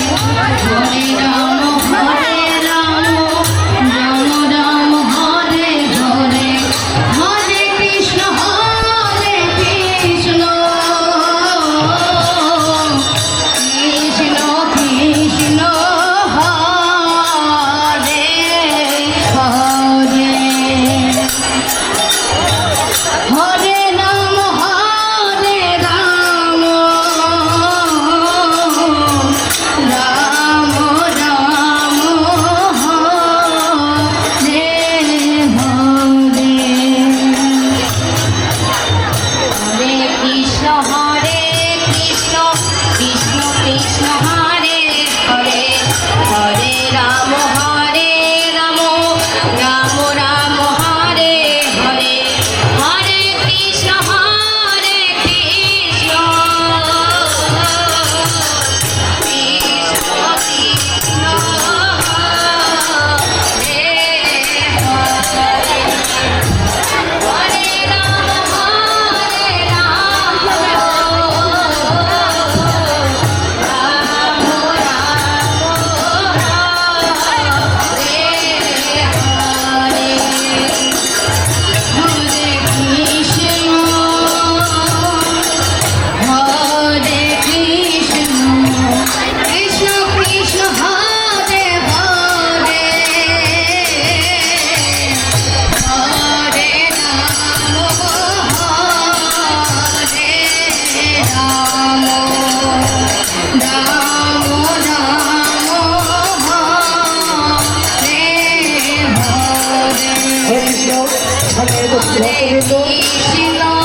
Thank you. Hare Rama Hare Krishna